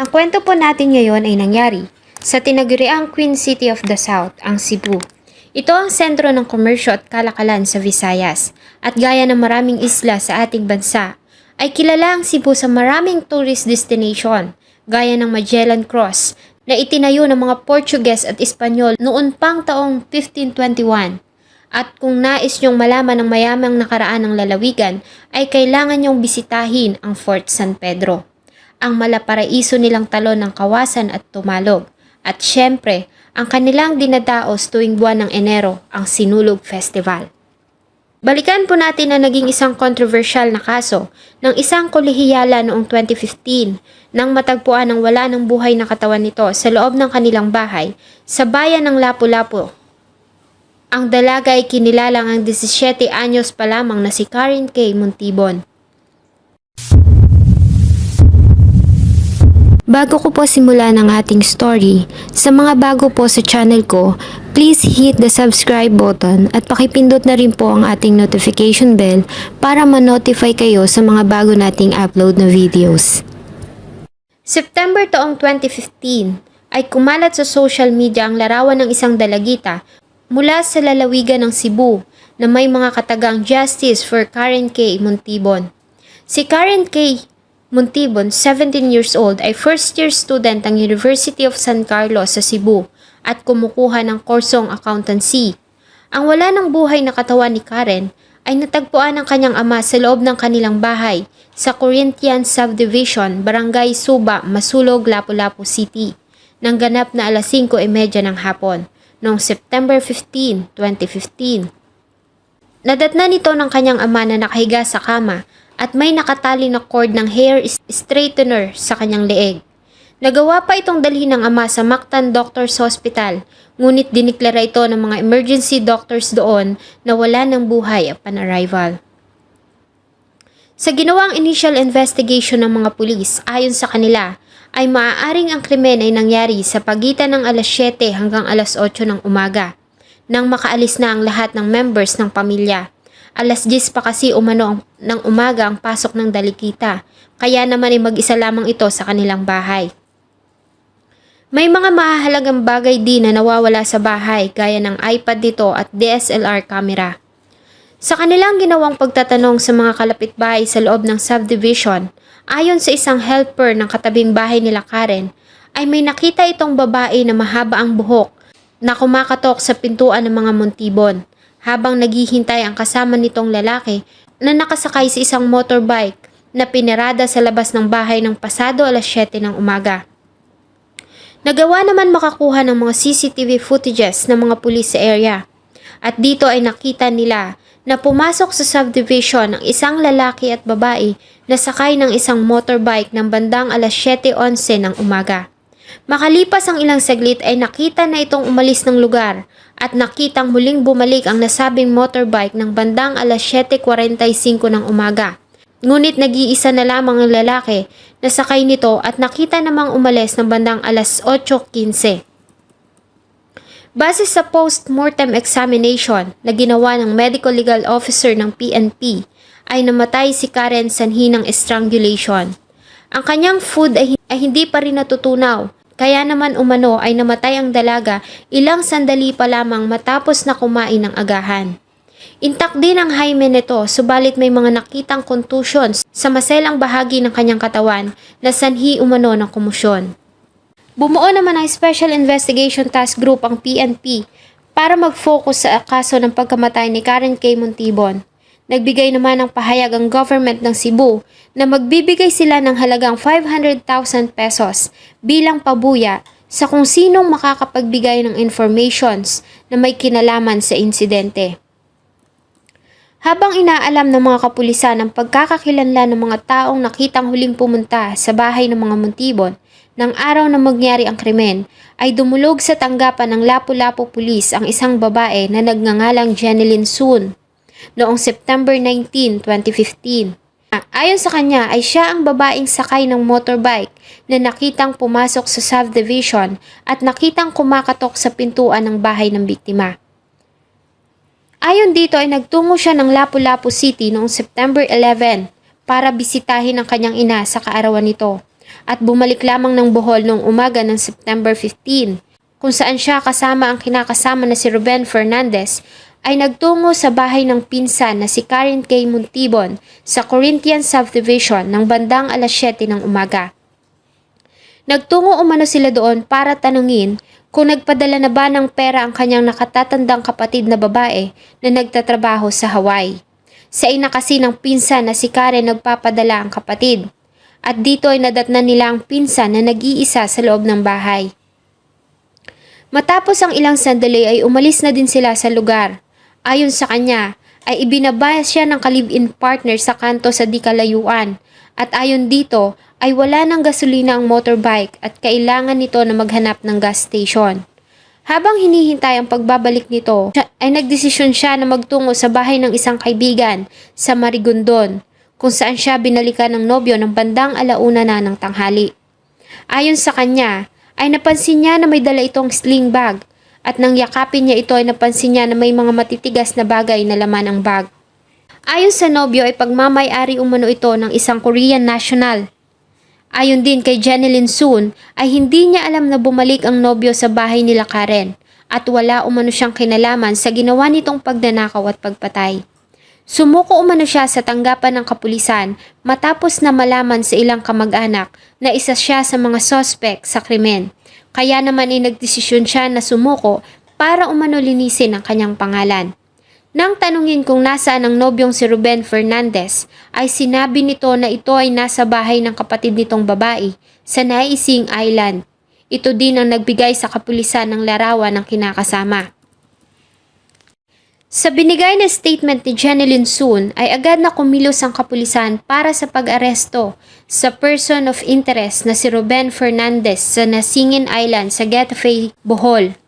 Ang kwento po natin ngayon ay nangyari sa tinaguriang Queen City of the South, ang Cebu. Ito ang sentro ng komersyo at kalakalan sa Visayas at gaya ng maraming isla sa ating bansa ay kilala ang Cebu sa maraming tourist destination gaya ng Magellan Cross na itinayo ng mga Portuguese at Espanyol noon pang taong 1521. At kung nais nyong malaman ng mayamang nakaraan ng lalawigan, ay kailangan nyong bisitahin ang Fort San Pedro. Ang malaparaiso nilang talon ng kawasan at tumalog. At syempre, ang kanilang dinadaos tuwing buwan ng Enero, ang Sinulog Festival. Balikan po natin na naging isang controversial na kaso ng isang kolehiyala noong 2015 nang matagpuan ng wala ng buhay na katawan nito sa loob ng kanilang bahay sa bayan ng Lapu-Lapu, ang dalaga ay kinilalang ang 17 anyos pa lamang na si Karen K. Montibon. Bago ko po simulan ang ating story, sa mga bago po sa channel ko, please hit the subscribe button at pakipindot na rin po ang ating notification bell para ma-notify kayo sa mga bago nating upload na videos. September taong 2015 ay kumalat sa social media ang larawan ng isang dalagita mula sa lalawigan ng Cebu na may mga katagang Justice for Karen K. Montibon. Si Karen K. Montibon, 17 years old, ay first-year student ng University of San Carlos sa Cebu at kumukuha ng kursong accountancy. Ang wala ng buhay na katawan ni Karen ay natagpuan ng kanyang ama sa loob ng kanilang bahay sa Corinthian Subdivision, Barangay Suba, Masulog, Lapu-Lapu City, nang ganap na alas 5.30 ng hapon noong September 15, 2015. Nadatna nito ng kanyang ama na nakahiga sa kama at may nakatali na cord ng hair straightener sa kanyang leeg. Nagawa pa itong dalhin ng ama sa Mactan Doctors Hospital, ngunit diniklara ito ng mga emergency doctors doon na wala ng buhay upon arrival. Sa ginawang initial investigation ng mga pulis, ayon sa kanila, ay maaaring ang krimen ay nangyari sa pagitan ng alas 7 hanggang alas 8 ng umaga, nang makaalis na ang lahat ng members ng pamilya. Alas 10 pa kasi umano ng umaga ang pasok ng dalikita, kaya naman ay mag-isa lamang ito sa kanilang bahay. May mga mahahalagang bagay din na nawawala sa bahay gaya ng iPad dito at DSLR camera. Sa kanilang ginawang pagtatanong sa mga kalapitbahay sa loob ng subdivision, ayon sa isang helper ng katabing bahay nila Karen, ay may nakita itong babae na mahaba ang buhok na kumakatok sa pintuan ng mga montibon habang naghihintay ang kasama nitong lalaki na nakasakay sa isang motorbike na pinirada sa labas ng bahay ng pasado alas 7 ng umaga. Nagawa naman makakuha ng mga CCTV footages ng mga pulis sa area. At dito ay nakita nila na pumasok sa subdivision ang isang lalaki at babae na sakay ng isang motorbike ng bandang alas 7.11 ng umaga. Makalipas ang ilang saglit ay nakita na itong umalis ng lugar at nakitang muling bumalik ang nasabing motorbike ng bandang alas 7.45 ng umaga. Ngunit nag-iisa na lamang ang lalaki na sakay nito at nakita namang umalis ng bandang alas 8.15. Base sa post-mortem examination na ginawa ng medical legal officer ng PNP, ay namatay si Karen sanhi ng strangulation. Ang kanyang food ay, ay hindi pa rin natutunaw, kaya naman umano ay namatay ang dalaga ilang sandali pa lamang matapos na kumain ng agahan. Intak din ang hymen nito, subalit may mga nakitang contusions sa maselang bahagi ng kanyang katawan na sanhi umano ng kumusyon. Bumuo naman ang Special Investigation Task Group ang PNP para mag-focus sa kaso ng pagkamatay ni Karen K. Montibon. Nagbigay naman ng pahayag ang government ng Cebu na magbibigay sila ng halagang 500,000 pesos bilang pabuya sa kung sinong makakapagbigay ng informations na may kinalaman sa insidente. Habang inaalam ng mga kapulisan ang pagkakakilanlan ng mga taong nakitang huling pumunta sa bahay ng mga Montibon ng araw na mangyari ang krimen, ay dumulog sa tanggapan ng Lapu-Lapu Police ang isang babae na nagngangalang Jeneline Soon noong September 19, 2015. Ayon sa kanya ay siya ang babaeng sakay ng motorbike na nakitang pumasok sa subdivision at nakitang kumakatok sa pintuan ng bahay ng biktima. Ayon dito ay nagtungo siya ng Lapu-Lapu City noong September 11 para bisitahin ang kanyang ina sa kaarawan nito. at bumalik lamang ng Bohol noong umaga ng September 15 kung saan siya kasama ang kinakasama na si Ruben Fernandez ay nagtungo sa bahay ng pinsan na si Karen K. Montibon sa Corinthian Subdivision ng bandang alas 7 ng umaga. Nagtungo umano sila doon para tanungin kung nagpadala na ba ng pera ang kanyang nakatatandang kapatid na babae na nagtatrabaho sa Hawaii. Sa ina kasi ng pinsan na si Karen nagpapadala ang kapatid. At dito ay nadatnan nila ang pinsan na nag-iisa sa loob ng bahay. Matapos ang ilang sandali ay umalis na din sila sa lugar. Ayon sa kanya, ay ibinaba siya ng ka-live-in partner sa kanto sa di kalayuan. At ayon dito, ay wala ng gasolina ang motorbike at kailangan nito na maghanap ng gas station. Habang hinihintay ang pagbabalik nito, ay nagdesisyon siya na magtungo sa bahay ng isang kaibigan sa Marigondon, kung saan siya binalikan ng nobyo ng bandang alauna na ng tanghali. Ayon sa kanya, ay napansin niya na may dala itong sling bag at nang yakapin niya ito ay napansin niya na may mga matitigas na bagay na laman ang bag. Ayon sa nobyo ay pagmamayari umano ito ng isang Korean national. Ayon din kay Jeneline Soon ay hindi niya alam na bumalik ang nobyo sa bahay nila Karen at wala umano siyang kinalaman sa ginawa nitong pagnanakaw at pagpatay. Sumuko umano siya sa tanggapan ng kapulisan matapos na malaman sa ilang kamag-anak na isa siya sa mga sospek sa krimen. Kaya naman ay nagdesisyon siya na sumuko para umano linisin ang kanyang pangalan. Nang tanungin kung nasaan ang nobyong si Ruben Fernandez, ay sinabi nito na ito ay nasa bahay ng kapatid nitong babae sa Naising Island. Ito din ang nagbigay sa kapulisan ng larawan ng kinakasama. Sa binigay na statement ni Jeneline Soon ay agad na kumilos ang kapulisan para sa pag-aresto sa person of interest na si Ruben Fernandez sa Nasingin Island sa Getafe, Bohol.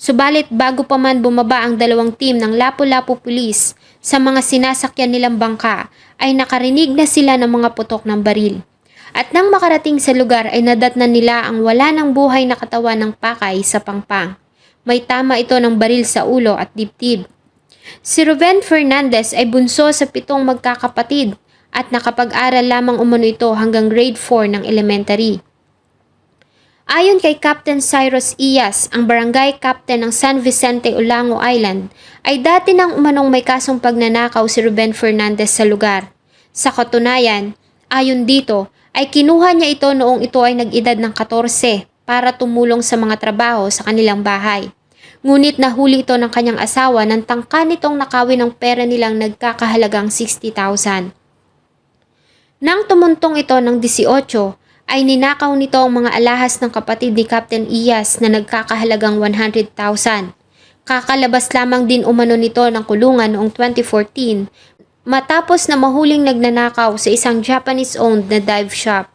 Subalit bago pa man bumaba ang dalawang team ng Lapu-Lapu Police sa mga sinasakyan nilang bangka ay nakarinig na sila ng mga putok ng baril. At nang makarating sa lugar ay nadatnan nila ang wala ng buhay na katawan ng pakay sa pangpang. May tama ito ng baril sa ulo at dibdib. Si Ruben Fernandez ay bunso sa pitong magkakapatid at nakapag-aral lamang umano ito hanggang grade 4 ng elementary. Ayon kay Captain Cyrus Iyas, ang barangay captain ng San Vicente, Olango Island, ay dati nang umanong may kasong pagnanakaw si Ruben Fernandez sa lugar. Sa katunayan, ayon dito, ay kinuha niya ito noong ito ay nag-edad ng 14 para tumulong sa mga trabaho sa kanilang bahay. Ngunit nahuli ito ng kanyang asawa nang tangka nitong nakawin ng pera nilang nagkakahalagang 60,000. Nang tumuntong ito ng 18, ay ninakaw nito ang mga alahas ng kapatid ni Captain Iyas na nagkakahalagang 100,000. Kakalabas lamang din umano nito ng kulungan noong 2014 matapos na mahuling nagnanakaw sa isang Japanese-owned na dive shop.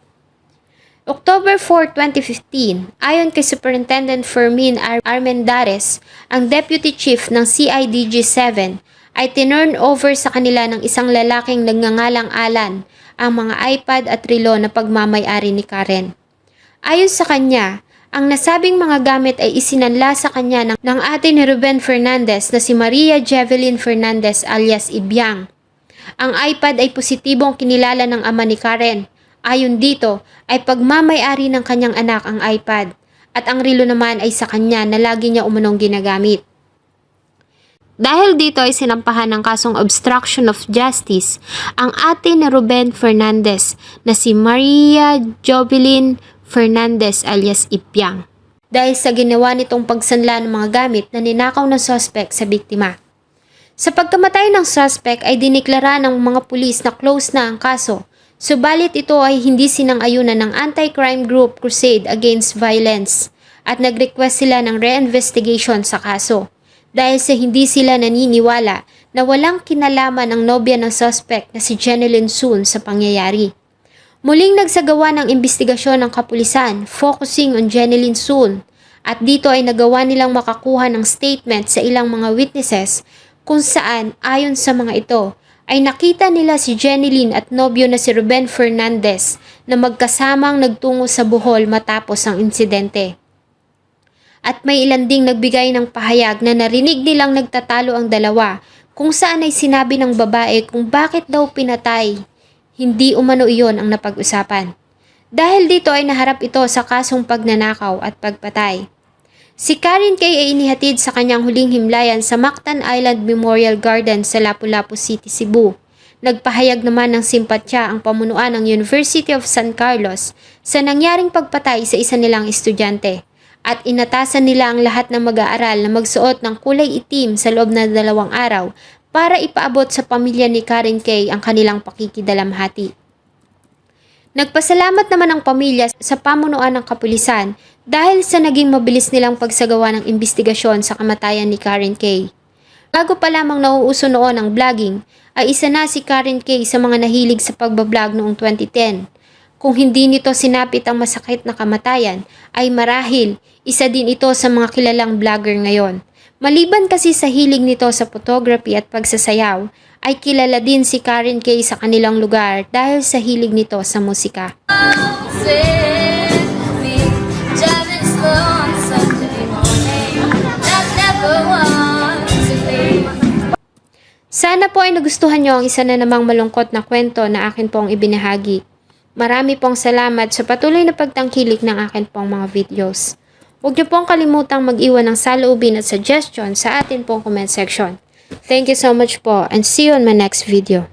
October 4, 2015, ayon kay Superintendent Fermin Ar- Armendares, ang Deputy Chief ng CIDG-7 ay tinurn over sa kanila ng isang lalaking nagngangalang Alan ang mga iPad at relo na pagmamayari ni Karen. Ayon sa kanya, ang nasabing mga gamit ay isinanla sa kanya ng, ng ate ni Ruben Fernandez na si Maria Jevelyn Fernandez alias Ibyang. Ang iPad ay positibong kinilala ng ama ni Karen. Ayon dito, ay pagmamayari ng kanyang anak ang iPad at ang relo naman ay sa kanya na lagi niya umunong ginagamit. Dahil dito ay sinampahan ng kasong obstruction of justice ang ate ni Ruben Fernandez na si Maria Jovelyn Fernandez alias Ipyang dahil sa ginawa nitong pagsanla ng mga gamit na ninakaw ng suspect sa biktima. Sa pagkamatay ng suspect ay diniklara ng mga pulis na close na ang kaso, subalit ito ay hindi sinang-ayunan ng anti-crime group Crusade Against Violence at nag-request sila ng re-investigation sa kaso dahil sa hindi sila naniniwala na walang kinalaman ang nobya ng suspect na si Jeneline Soon sa pangyayari. Muling nagsagawa ng investigasyon ng kapulisan focusing on Jeneline Soon at dito ay nagawa nilang makakuha ng statement sa ilang mga witnesses kung saan ayon sa mga ito ay nakita nila si Jeneline at nobyo na si Ruben Fernandez na magkasamang nagtungo sa Bohol matapos ang insidente. At may ilan ding nagbigay ng pahayag na narinig nilang nagtatalo ang dalawa kung saan ay sinabi ng babae kung bakit daw pinatay. Hindi umano iyon ang napag-usapan. Dahil dito ay naharap ito sa kasong pagnanakaw at pagpatay. Si Karen Kay ay inihatid sa kanyang huling himlayan sa Mactan Island Memorial Garden sa Lapu-Lapu City, Cebu. Nagpahayag naman ng simpatya ang pamunuan ng University of San Carlos sa nangyaring pagpatay sa isa nilang estudyante at inatasan nila ang lahat ng mag-aaral na magsuot ng kulay itim sa loob ng dalawang araw para ipaabot sa pamilya ni Karen Kay ang kanilang pakikidalamhati. Nagpasalamat naman ang pamilya sa pamunuan ng kapulisan dahil sa naging mabilis nilang pagsagawa ng investigasyon sa kamatayan ni Karen Kay. Bago pa lamang nauuso noon ang vlogging, ay isa na si Karen Kay sa mga nahilig sa pagbablog noong 2010. Kung hindi nito sinapit ang masakit na kamatayan, ay marahil isa din ito sa mga kilalang vlogger ngayon. Maliban kasi sa hilig nito sa photography at pagsasayaw, ay kilala din si Karen Kay sa kanilang lugar dahil sa hilig nito sa musika. Sana po ay nagustuhan nyo ang isa na namang malungkot na kwento na akin pong ibinahagi. Marami pong salamat sa patuloy na pagtangkilik ng akin pong mga videos. Huwag niyo pong kalimutang mag-iwan ng saloobin at suggestion sa atin pong comment section. Thank you so much po and see you on my next video.